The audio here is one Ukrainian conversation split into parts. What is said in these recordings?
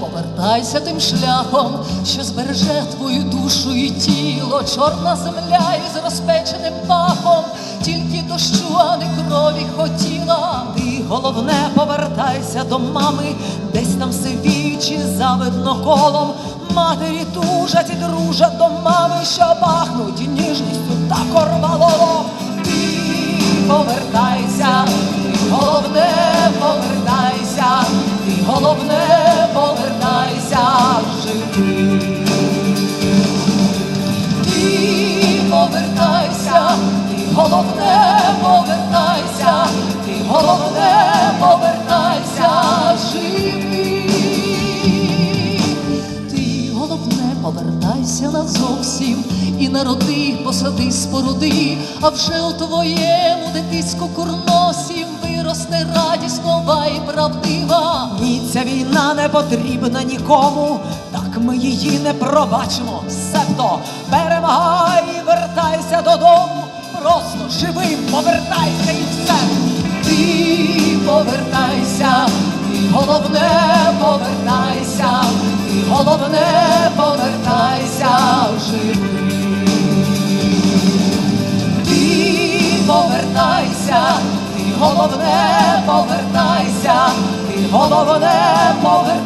Повертайся тим шляхом, що збереже твою душу і тіло, чорна земля із розпеченим пахом, тільки дощу, а не крові хотіла. Ти головне повертайся до мами, десь там сивічі завидно колом. Матері тужать і дружать до мами, що пахнуть ніжністю та корвалолом. Ти повертайся, ти головне повертайся, ти головне головне повертайся, ти головне повертайся живий. Ти головне повертайся назовсім і народи, посади, споруди, а вже у твоєму дитиську курносім виросте радість нова і правдива. Ні, ця війна не потрібна нікому, так ми її не пробачимо. Себто перемагай вертайся додому. Живим повертайся і все. Ти повертайся, ти головне повертайся, ти головне повертайся живим. Ти повертайся, ти головне повертайся, ти головне повертайся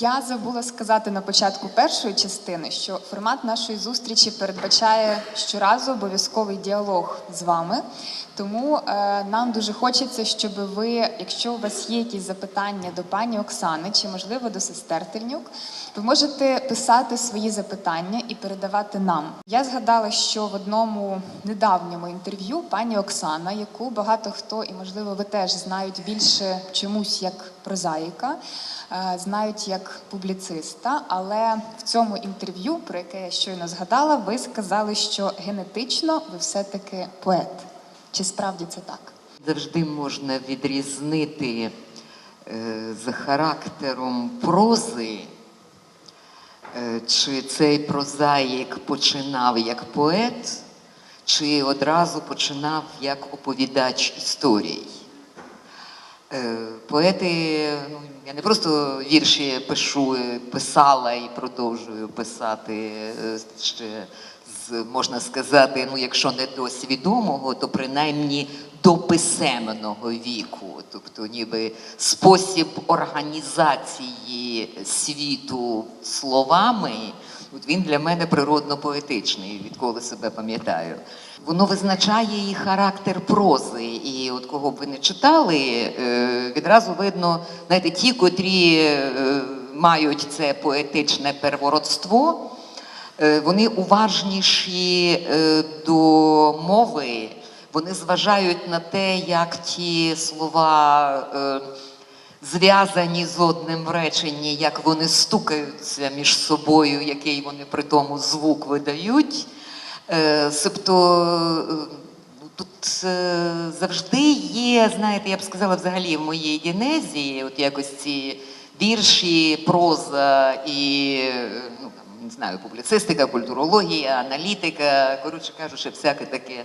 Я забула сказати на початку першої частини, що формат нашої зустрічі передбачає щоразу обов'язковий діалог з вами. Тому е, нам дуже хочеться, щоб ви, якщо у вас є якісь запитання до пані Оксани чи, можливо, до сестер Тельнюк, ви можете писати свої запитання і передавати нам. Я згадала, що в одному недавньому інтерв'ю пані Оксана, яку багато хто, і можливо, ви теж знають більше чомусь як прозаїка, е, знають як публіциста, але в цьому інтерв'ю, про яке я щойно згадала, ви сказали, що генетично ви все-таки поет. Чи справді це так? Завжди можна відрізнити е, за характером прози, е, чи цей прозаїк починав як поет, чи одразу починав як оповідач історій. Е, Поети, ну я не просто вірші пишу, е, писала і продовжую писати е, ще з можна сказати, ну якщо не до свідомого, то принаймні до писемного віку, тобто ніби спосіб організації світу словами От він для мене природно поетичний, відколи себе пам'ятаю. Воно визначає і характер прози. І от кого б ви не читали, е, відразу видно, знаєте, ті, котрі е, мають це поетичне первородство, е, вони уважніші до мови, вони зважають на те, як ті слова. Зв'язані з одним в реченні, як вони стукаються між собою, який вони при тому звук видають. Е, Себто е, тут е, завжди є, знаєте, я б сказала, взагалі в моїй генезії, от якось ці вірші, проза і ну, не знаю, публіцистика, культурологія, аналітика, коротше кажучи, всяке таке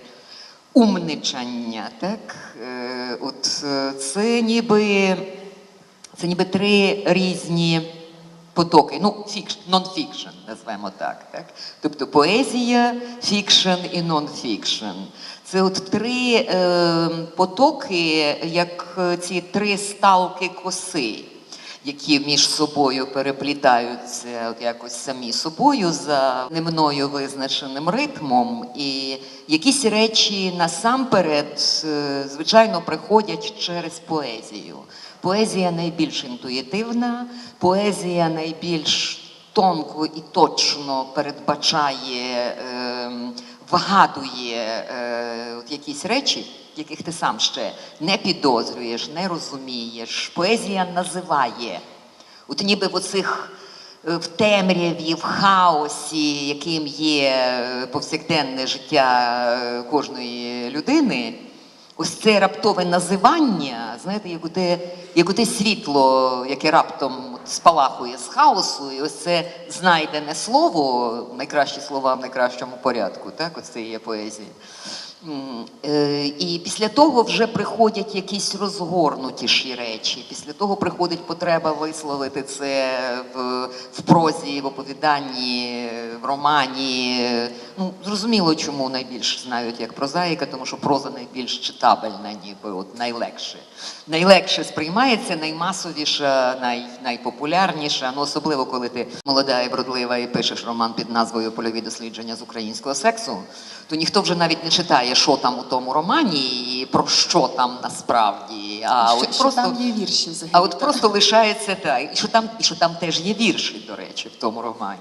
умничання. Так? От це ніби. Це ніби три різні потоки. Ну, фікш, нон-фікшн, назвемо так, так. Тобто поезія, фікшн і нон-фікшн. Це от три е, потоки, як е, ці три сталки коси, які між собою переплітаються якось самі собою за не мною визначеним ритмом. І якісь речі насамперед, е, звичайно, приходять через поезію. Поезія найбільш інтуїтивна, поезія найбільш тонко і точно передбачає, е, вгадує е, от якісь речі, яких ти сам ще не підозрюєш, не розумієш. Поезія називає. От ніби в оцих е, в темряві, в хаосі, яким є е, повсякденне життя е, кожної людини, ось це раптове називання, знаєте, як оте, як оте світло, яке раптом спалахує з хаосу, і ось це знайдене слово, найкращі слова в найкращому порядку, так, ось це є поезія. Е, І після того вже приходять якісь розгорнутіші речі. Після того приходить потреба висловити це в, в прозі, в оповіданні, в романі. Ну, зрозуміло, чому найбільш знають як прозаїка, тому що проза найбільш читабельна, ніби от найлегше. Найлегше сприймається, наймасовіша, най, найпопулярніша. Ну, особливо, коли ти молода і вродлива і пишеш роман під назвою Польові дослідження з українського сексу, то ніхто вже навіть не читає, що там у тому романі і про що там насправді. А що, от що просто там є вірші взагалі? а от просто лишається так, і що там, і що там теж є вірші, до речі, в тому романі.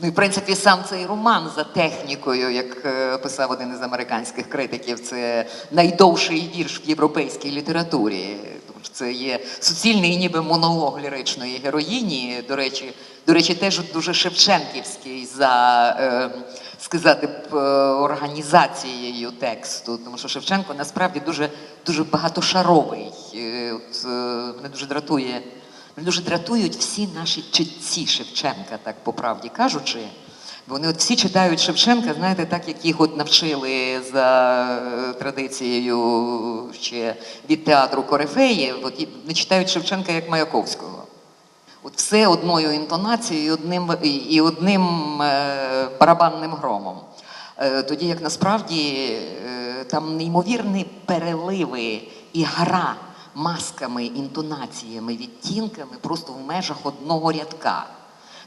Ну і в принципі сам цей роман за технікою, як е, писав один із американських критиків, це найдовший вірш в європейській літературі. Тому це є суцільний ніби монолог ліричної героїні. До речі, до речі, теж дуже Шевченківський за. Е, Сказати б е, організацією тексту, тому що Шевченко насправді дуже дуже багатошаровий. От, мене дуже дратує, мене дуже дратують всі наші читці Шевченка, так по правді кажучи. Вони от всі читають Шевченка, знаєте, так як їх от навчили за е, традицією ще від театру Корифеїв, от не читають Шевченка як Маяковського. От все одною інтонацією одним, і- одним е, барабанним громом. Е, тоді як насправді там неймовірні переливи і гра масками, інтонаціями, відтінками просто в межах одного рядка.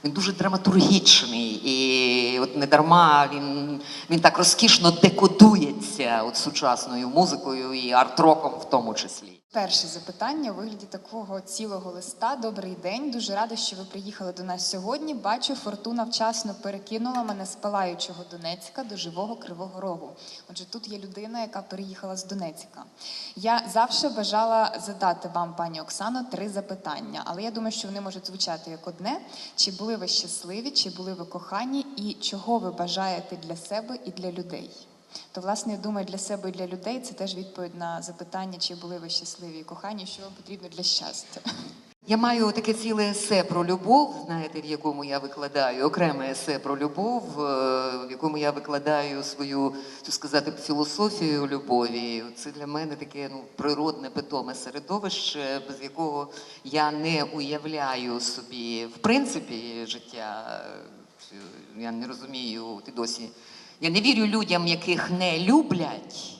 Він дуже драматургічний, і от не дарма він, він так розкішно декодується от сучасною музикою і арт-роком в тому числі. Перше запитання у вигляді такого цілого листа. Добрий день. Дуже рада, що ви приїхали до нас сьогодні. Бачу, фортуна вчасно перекинула мене з палаючого Донецька до живого Кривого Рогу. Отже, тут є людина, яка переїхала з Донецька. Я завжди бажала задати вам, пані Оксано, три запитання, але я думаю, що вони можуть звучати як одне: чи були ви щасливі, чи були ви кохані, і чого ви бажаєте для себе і для людей? То, власне, я думаю, для себе і для людей це теж відповідь на запитання, чи були ви щасливі і кохані, що вам потрібно для щастя. Я маю таке ціле есе про любов, знаєте, в якому я викладаю окреме есе про любов, е, в якому я викладаю свою, так сказати, філософію любові. Це для мене таке ну, природне питоме середовище, без якого я не уявляю собі, в принципі, життя. Е, Я не розумію, ти досі. Я не вірю людям, яких не люблять.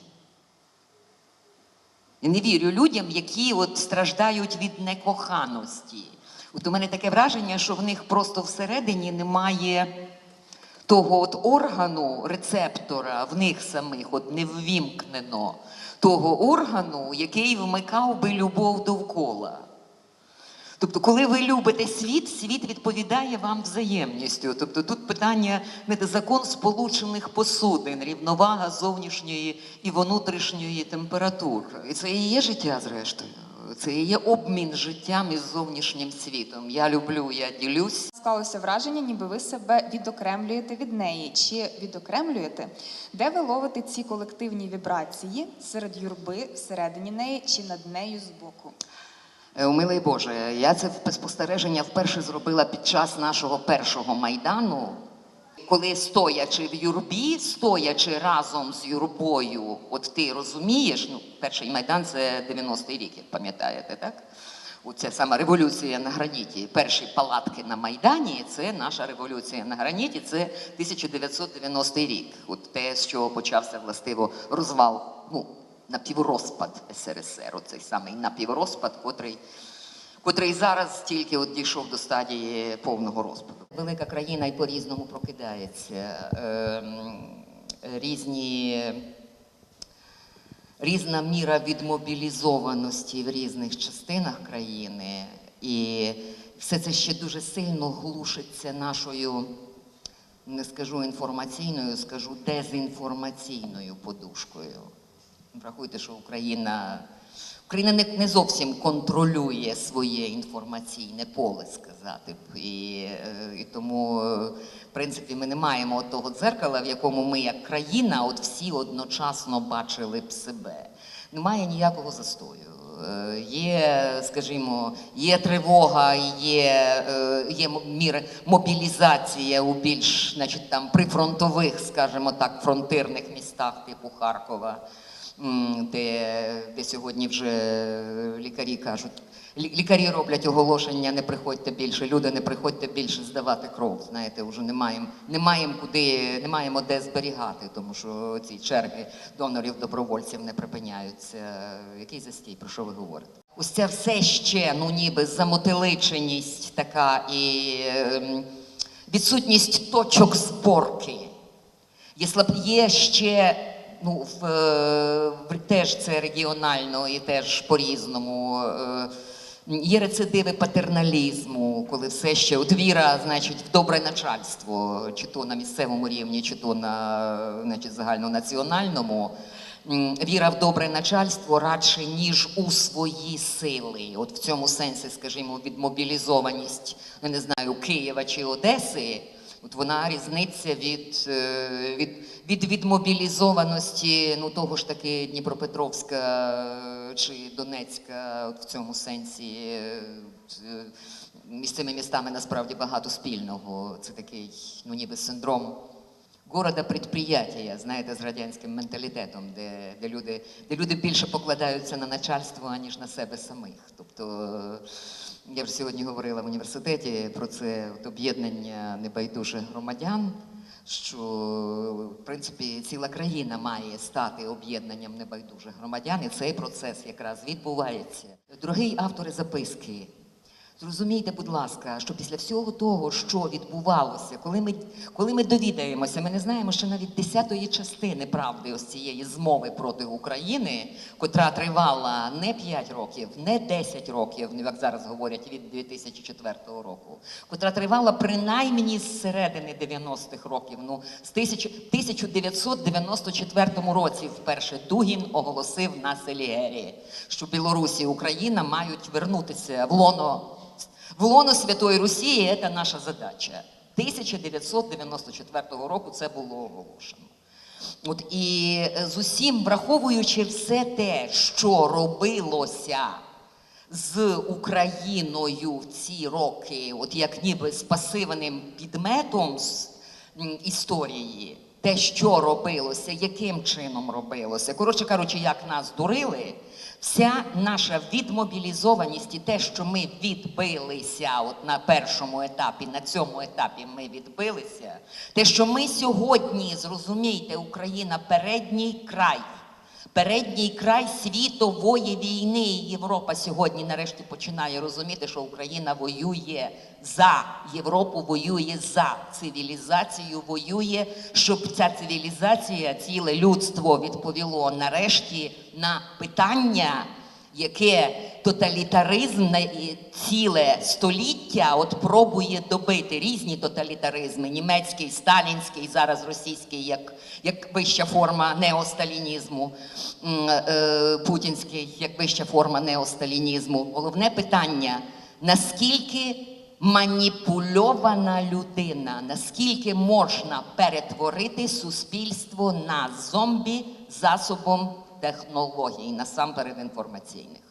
Я не вірю людям, які от страждають від некоханості. От у мене таке враження, що в них просто всередині немає того от органу рецептора в них самих от не ввімкнено того органу, який вмикав би любов довкола. Тобто, коли ви любите світ, світ відповідає вам взаємністю. Тобто тут питання не закон сполучених посудин, рівновага зовнішньої і внутрішньої температур. І це і є життя, зрештою. Це і є обмін життям із зовнішнім світом. Я люблю, я ділюсь. Склалося враження, ніби ви себе відокремлюєте від неї. Чи відокремлюєте? Де ви ловите ці колективні вібрації серед юрби, всередині неї чи над нею збоку? Е, Милий Боже, я це спостереження вперше зробила під час нашого першого майдану, коли стоячи в юрбі, стоячи разом з юрбою, от ти розумієш, ну, перший майдан це 90-й рік, як пам'ятаєте, так? Оце саме революція на граніті. Перші палатки на Майдані це наша революція на граніті, це 1990 рік. От те, з чого почався властиво розвал, ну, напіврозпад СРСР, оцей самий напіврозпад, котрий, котрий зараз тільки от дійшов до стадії повного розпаду. Велика країна і по-різному прокидається. Ем, різні різна міра відмобілізованості в різних частинах країни, і все це ще дуже сильно глушиться нашою, не скажу інформаційною, скажу дезінформаційною подушкою. Врахуйте, що Україна. Україна не, не зовсім контролює своє інформаційне поле, сказати б. І, е, і тому, е, в принципі, ми не маємо того дзеркала, в якому ми, як країна, от всі одночасно бачили б себе. Немає ніякого застою. Е, Є, скажімо, є тривога, є, є м- міри мобілізація у більш, значить, там прифронтових, скажімо так, фронтирних містах, типу Харкова, де, де сьогодні вже лікарі кажуть. лі- Лікарі роблять оголошення, не приходьте більше, люди, не приходьте більше здавати кров. Знаєте, вже не маємо, не маємо куди, не маємо де зберігати, тому що ці черги донорів, добровольців не припиняються. Який застій, про що ви говорите? Ось це все ще, ну ніби замотиличеність така і ем, відсутність точок зборки. Якщо б є ще, ну, в, е, в- теж це регіонально і теж по-різному. е, Є рецидиви патерналізму, коли все ще от віра, значить, в добре начальство, чи то на місцевому рівні, чи то на значить, загальнонаціональному. Віра в добре начальство радше, ніж у свої сили. От в цьому сенсі, скажімо, відмобілізованість, ну, не знаю, Києва чи Одеси. От вона різниця від, е, від, від відмобілізованості ну, того ж таки Дніпропетровська е, чи Донецька от в цьому сенсі. е, Між цими містами насправді багато спільного. Це такий, ну ніби синдром города предприятия, знаєте, з радянським менталітетом, де, де, люди, де люди більше покладаються на начальство, аніж на себе самих. Тобто, е, я вже сьогодні говорила в університеті про це об'єднання небайдужих громадян, що в принципі ціла країна має стати об'єднанням небайдужих громадян, і цей процес якраз відбувається. Другий автори записки. Зрозумійте, будь ласка, що після всього того, що відбувалося, коли ми, коли ми довідаємося, ми не знаємо ще навіть десятої частини правди ось цієї змови проти України, котра тривала не 5 років, не 10 років, як зараз говорять, від 2004 року, котра тривала принаймні з середини 90-х років. Ну, з 1000 1994 році вперше Дугін оголосив на Селігері, що Білорусі і Україна мають вернутися в лоно в лоно Святої Росії це наша задача. 1994 року це було оголошено. От і е, з усім враховуючи все те, що робилося з Україною в ці роки, от як ніби з пасивним підметом з історії, те, що робилося, яким чином робилося. Коротше кажучи, як нас дурили, вся наша відмобілізованість і те, що ми відбилися от на першому етапі, на цьому етапі ми відбилися, те, що ми сьогодні, зрозумійте, Україна передній край Передній край світової війни. І Європа сьогодні нарешті починає розуміти, що Україна воює за Європу, воює за цивілізацію, воює, щоб ця цивілізація, ціле людство відповіло нарешті на питання яке тоталітаризм на ціле століття от пробує добити. Різні тоталітаризми: німецький, сталінський, зараз російський, як, як вища форма неосталінізму, е, путінський, як вища форма неосталінізму. Головне питання: наскільки маніпульована людина, наскільки можна перетворити суспільство на зомбі засобом технологій, насамперед інформаційних.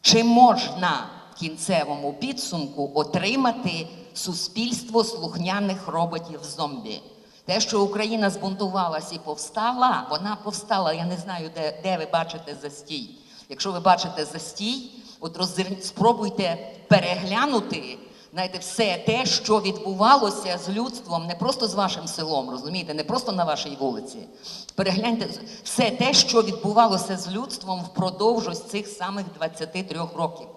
Чи можна в кінцевому підсумку отримати суспільство слухняних роботів зомбі? Те, що Україна збунтувалась і повстала, вона повстала. Я не знаю, де, де ви бачите застій. Якщо ви бачите застій, от роззир... спробуйте переглянути знаєте, все те, що відбувалося з людством, не просто з вашим селом, розумієте, не просто на вашій вулиці. Перегляньте все те, що відбувалося з людством впродовж ось цих самих 23 років.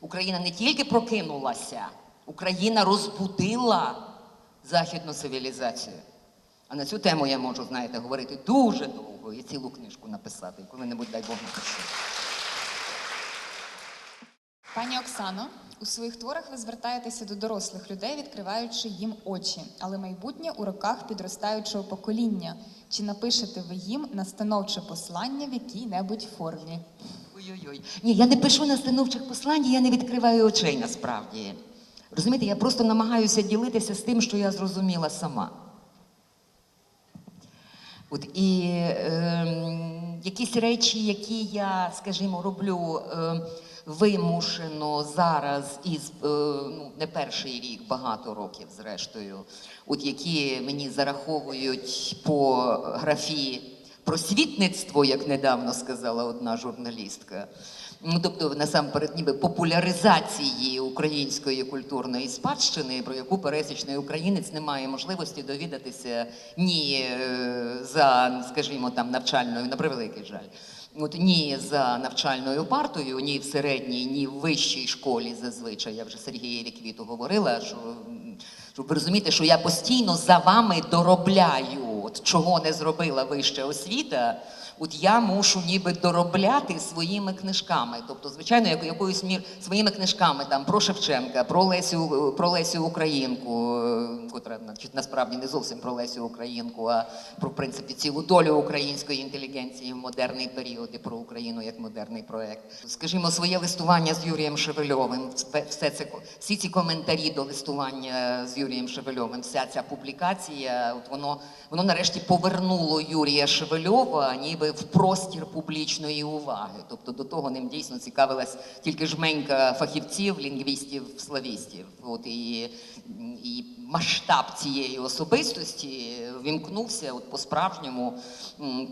Україна не тільки прокинулася, Україна розбудила західну цивілізацію. А на цю тему я можу, знаєте, говорити дуже довго і цілу книжку написати, коли-небудь дай Бог напишу. Пані Оксано, у своїх творах ви звертаєтеся до дорослих людей, відкриваючи їм очі, але майбутнє у роках підростаючого покоління. Чи напишете ви їм настановче послання в якій-небудь формі? Ой-ой-ой. Ні, я не пишу настановчих послань, я не відкриваю очей насправді. Розумієте, я просто намагаюся ділитися з тим, що я зрозуміла сама. От і е, якісь речі, які я, скажімо, роблю е, вимушено зараз із е, ну, не перший рік, багато років, зрештою, от які мені зараховують по графі просвітництво, як недавно сказала одна журналістка. Ну, тобто, насамперед, ніби популяризації української культурної спадщини, про яку пересічний українець не має можливості довідатися ні е, за, скажімо, там навчальною, на превеликий жаль. От ні за навчальною партою, ні в середній, ні в вищій школі зазвичай. Я вже Сергієві Квіту говорила, що, щоб розуміти, що я постійно за вами доробляю, от чого не зробила вища освіта. От я мушу ніби доробляти своїми книжками. Тобто, звичайно, як, якоюсь мір своїми книжками там про Шевченка, про Лесю, про Лесю Українку, е, котра насправді не зовсім про Лесю Українку, а про в принципі цілу долю української інтелігенції в модерний період і про Україну як модерний проект. Скажімо, своє листування з Юрієм Шевельовим, все це всі ці коментарі до листування з Юрієм Шевельовим, вся ця публікація, от воно воно нарешті повернуло Юрія Шевельова ніби в простір публічної уваги. Тобто до того ним дійсно цікавилась тільки жменька фахівців, лінгвістів, славістів. От і, і масштаб цієї особистості вімкнувся от по-справжньому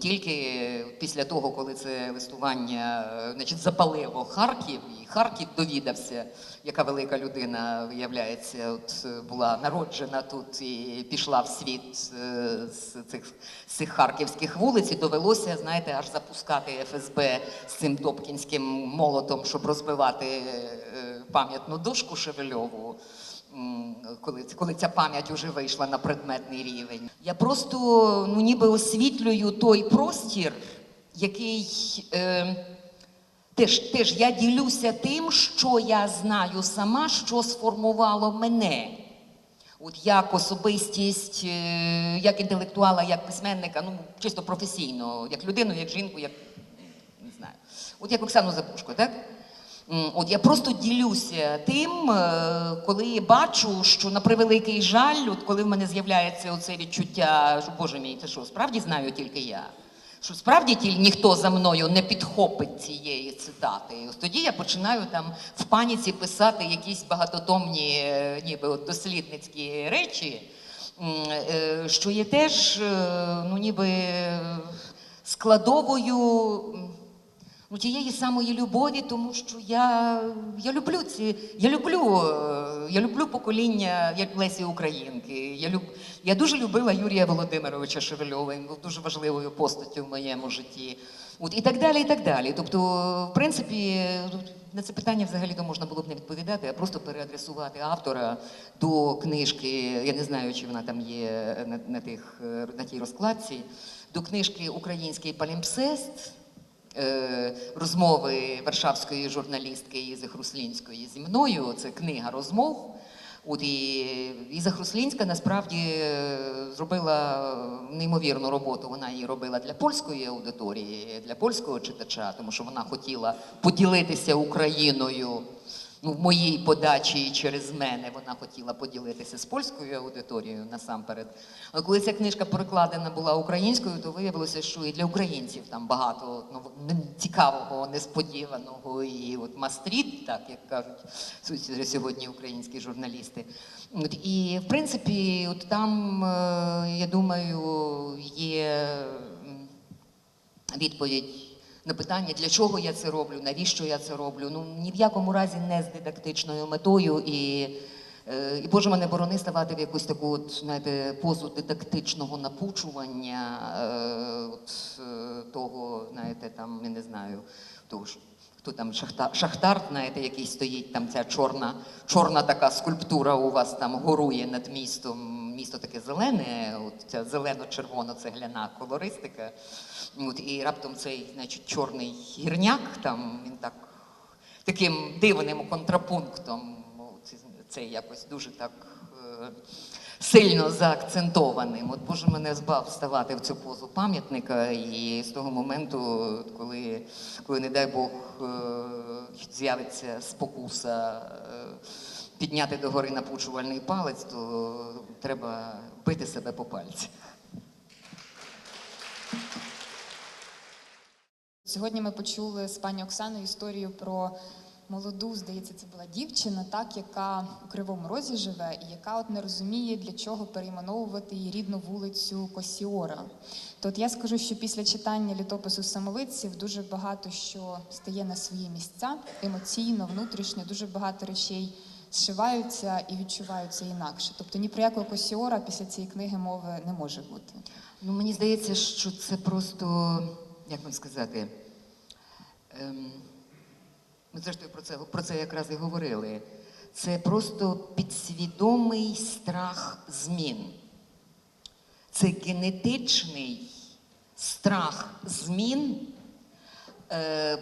тільки після того, коли це листування значить, запалило Харків, і Харків довідався, яка велика людина, виявляється, от була народжена тут і пішла в світ е, з цих, з цих харківських вулиць, і довелося, знаєте, аж запускати ФСБ з цим Добкінським молотом, щоб розбивати е, пам'ятну дошку Шевельову. Коли, коли ця пам'ять уже вийшла на предметний рівень. Я просто ну, ніби освітлюю той простір, який е, теж, теж я ділюся тим, що я знаю сама, що сформувало мене. От як особистість, е, як інтелектуала, як письменника, ну чисто професійно, як людину, як жінку, як не знаю. От як Оксану Запушко, так? От я просто ділюся тим, е, коли бачу, що на превеликий жаль, от коли в мене з'являється оце відчуття, що Боже мій, це що, справді знаю тільки я. Що справді тіль ніхто за мною не підхопить цієї цитати. І тоді я починаю там в паніці писати якісь багатотомні, е, ніби от дослідницькі речі, е, що є теж, е, ну ніби складовою. Ну, тієї самої любові, тому що я, я люблю ці, я люблю, я люблю покоління Лесі Українки. Я, люб, я дуже любила Юрія Володимировича Шевельова, він був дуже важливою постаттю в моєму житті. От, і так далі, і так далі. Тобто, в принципі, на це питання взагалі то можна було б не відповідати, а просто переадресувати автора до книжки. Я не знаю, чи вона там є на, на, тих, на тій розкладці, до книжки Український палімпсест е, розмови варшавської журналістки Ізи Хруслінської зі мною. Це книга розмов. От і Іза Хруслінська насправді е, зробила неймовірну роботу. Вона її робила для польської аудиторії, для польського читача, тому що вона хотіла поділитися Україною. Ну, в моїй подачі і через мене вона хотіла поділитися з польською аудиторією насамперед. Але коли ця книжка перекладена була українською, то виявилося, що і для українців там багато ну, цікавого, несподіваного і от мастріт, так як кажуть сьогодні українські журналісти. От, і в принципі, от там, е, я думаю, є. відповідь на питання, для чого я це роблю, навіщо я це роблю. Ну ні в якому разі не з дидактичною метою і. е, І Боже мене борони ставати в якусь таку, от, знаєте, позу дидактичного напучування е, от, е, того, знаєте, там, я не знаю, того хто там шахтар, шахтар, знаєте, який стоїть, там ця чорна, чорна така скульптура у вас там горує над містом. Місто таке зелене, от ця зелено-червоно-цегляна колористика. От, і раптом цей, значить, чорний гірняк, там він так таким дивним контрапунктом, це, це якось дуже так е, сильно заакцентованим. От Боже мене збав ставати в цю позу пам'ятника, і з того моменту, коли, коли не дай Бог, е, з'явиться спокуса. Підняти догори напучувальний палець, то треба бити себе по пальці. Сьогодні ми почули з пані Оксаною історію про молоду, здається, це була дівчина, так, яка у Кривому Розі живе, і яка от не розуміє, для чого перейменовувати її рідну вулицю Косіора. То от я скажу, що після читання літопису самовидців дуже багато що стає на свої місця емоційно, внутрішньо, дуже багато речей зшиваються і відчуваються інакше. Тобто ні про якого Косіора після цієї книги мови не може бути. Ну, мені здається, що це просто, як вам сказати, ем, ми зрештою про це, про це якраз і говорили. Це просто підсвідомий страх змін. Це генетичний страх змін, е,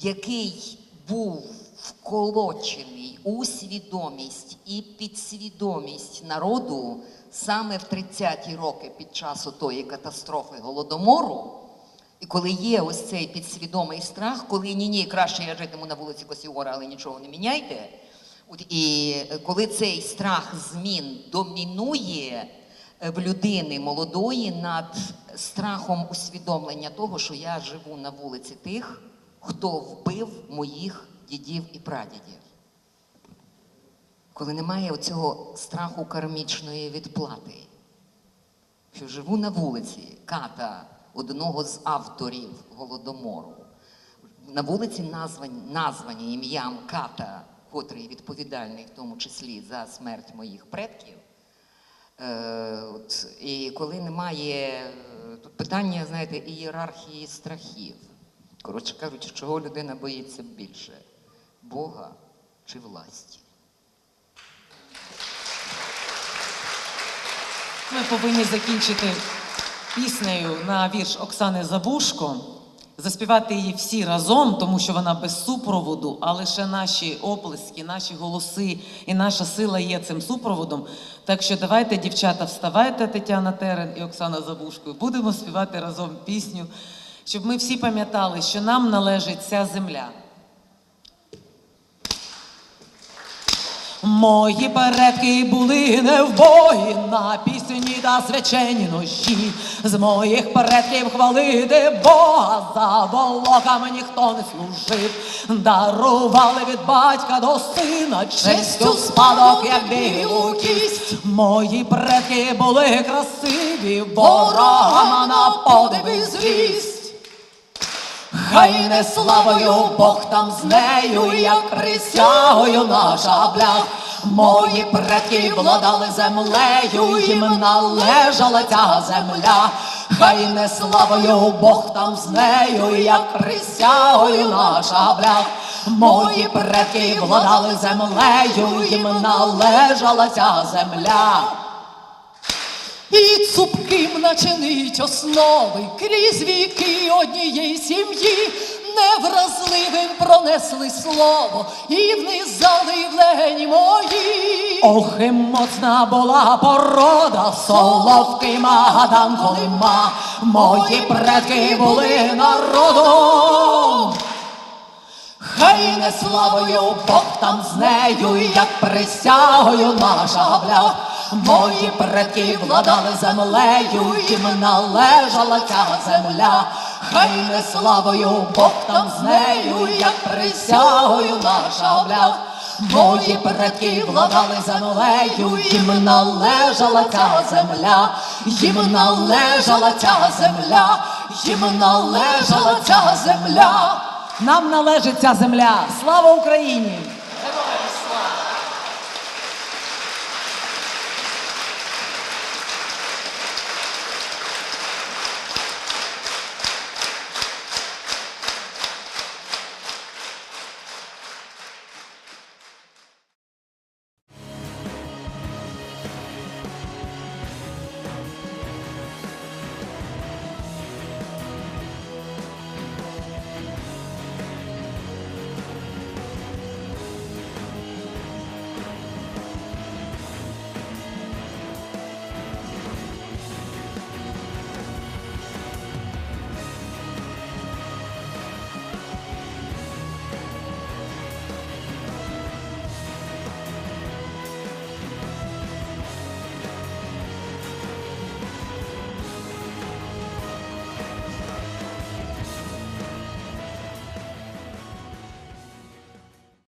який був вколочений у свідомість і підсвідомість народу саме в 30-ті роки під час тої катастрофи голодомору. І коли є ось цей підсвідомий страх, коли ні, ні, краще я житиму на вулиці Косіора, але нічого не міняйте. І коли цей страх змін домінує е, в людини молодої над страхом усвідомлення того, що я живу на вулиці тих, хто вбив моїх дідів і прадідів. Коли немає оцього страху кармічної відплати, що живу на вулиці ката одного з авторів голодомору. На вулиці названі, названі ім'ям ката, котрий відповідальний в тому числі за смерть моїх предків. Е, от, і коли немає е, тут питання, знаєте, ієрархії страхів. Коротше кажучи, чого людина боїться більше Бога чи власті? Ми повинні закінчити піснею на вірш Оксани Забушко, заспівати її всі разом, тому що вона без супроводу, а лише наші оплески, наші голоси і наша сила є цим супроводом. Так що давайте, дівчата, вставайте, Тетяна Терен і Оксана Забушко, і будемо співати разом пісню, щоб ми всі пам'ятали, що нам належить ця земля. Мої предки були не на пісні та свячені ножі. З моїх предків хвалити Бога за волоками ніхто не служив. Дарували від батька до сина честю спадок, як білу кість. Мої предки були красиві, ворогам на подиви зріст. Хай не славою Бог там з нею, як присягою на шаблях. Мої предки владали землею, їм належала ця земля. Хай не славою Бог там з нею, як присягою на шаблях. Мої предки владали землею, їм належала ця земля. І цупким начинить основи крізь віки однієї сім'ї, невразливим пронесли слово і внизали в легені мої. Ох, і моцна була порода, соловки Магадан Колима, мої предки були народом. Хай не славою Бог там з нею, як присягою на шаблях. Мої предки владали землею, їм належала ця земля. Хай не славою Бог там з нею, як присягою на шаблях. Мої предки владали землею, їм належала ця земля, їм належала ця земля, їм належала ця земля. Нам належить ця земля. Слава Україні!